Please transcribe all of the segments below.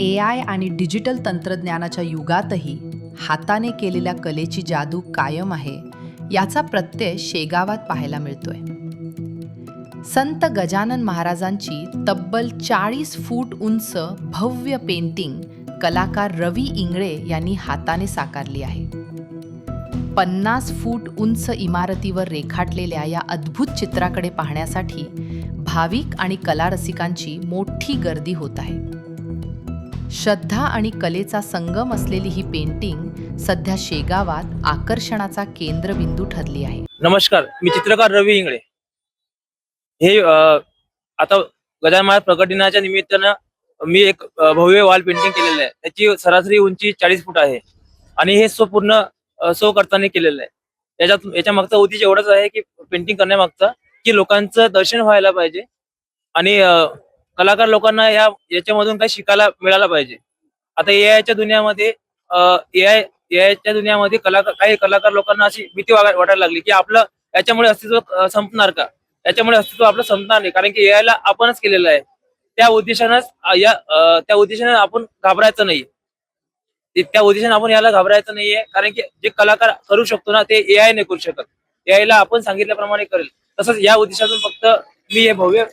ए I आणि digital तंत्रज्ञानाच्या युगातही हाताने केलेल्या कलेची जादू कायम आहे याचा प्रत्यय शेगावात पाहायला मिळतोय. संत गजानन महाराजांची तब्बल चाळीस फूट उंच भव्य पेंटिंग कलाकार रवी इंगळे यांनी हाताने साकारली आहे. पन्नास फूट उंच इमारतीवर रेखाटलेल्या या अद्भुत चित्राकडे पाहण्यासाठी भाविक आणि कलारसिकांची मोठी गर्दी होत आहे. श्रद्धा आणि कलेचा संगम असलेली ही पेंटिंग सध्या शेगावात आकर्षणाचा केंद्रबिंदू ठरली आहे. नमस्कार मी चित्रकार रवी इंगळे. हे अ, आता गजान महाराज प्रकट दिनाच्या निमित्तानं मी एक भव्य वॉल पेंटिंग केलेलं आहे. त्याची सरासरी उंची चाळीस फूट आहे आणि हे सो पूर्ण सो करताना केलेलं आहे. याच्यात याच्या मागचा उद्देश एवढाच आहे की पेंटिंग करण्यामागचा की लोकांचं दर्शन व्हायला पाहिजे आणि कलाकार लोकांना या याच्यामधून काही शिकायला मिळायला पाहिजे. आता ए आयच्या दुनियामध्ये ए आय ए आयच्या दुनियामध्ये कलाकार काही कलाकार लोकांना अशी भीती वाटायला लागली की आपलं याच्यामुळे अस्तित्व संपणार का? याच्यामुळे अस्तित्व आपलं संपणार नाही. कारण की ए ला आपणच केलेलं आहे. त्या उद्देशानंच या त्या उद्देशाने आपण घाबरायचं नाही त्या उद्देशाने आपण याला घाबरायचं नाहीये. कारण की जे कलाकार करू शकतो ना ते ए आय नाही करू शकत. ए ला आपण सांगितल्याप्रमाणे करेल. तसंच या उद्देशातून फक्त मी हे भव्य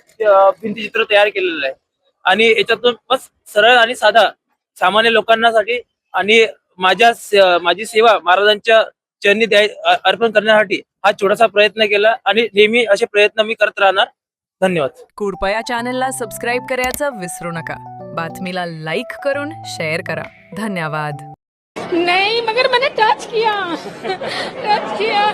भिंतीचित्र तयार केलेलं आहे. आणि याच्यातून बस सरळ आणि साधा सामान्य लोकांसाठी आणि माझ्या से- माझी सेवा महाराजांच्या चरणी द्याय अर्पण करण्यासाठी हा छोटासा प्रयत्न केला आणि नेहमी असे प्रयत्न मी करत राहणार. धन्यवाद. कृपया चॅनलला सबस्क्राईब करायचं विसरू नका. बातमीला लाईक करून शेअर करा. धन्यवाद. नहीं मगर मैंने टच किया. Touch KIA.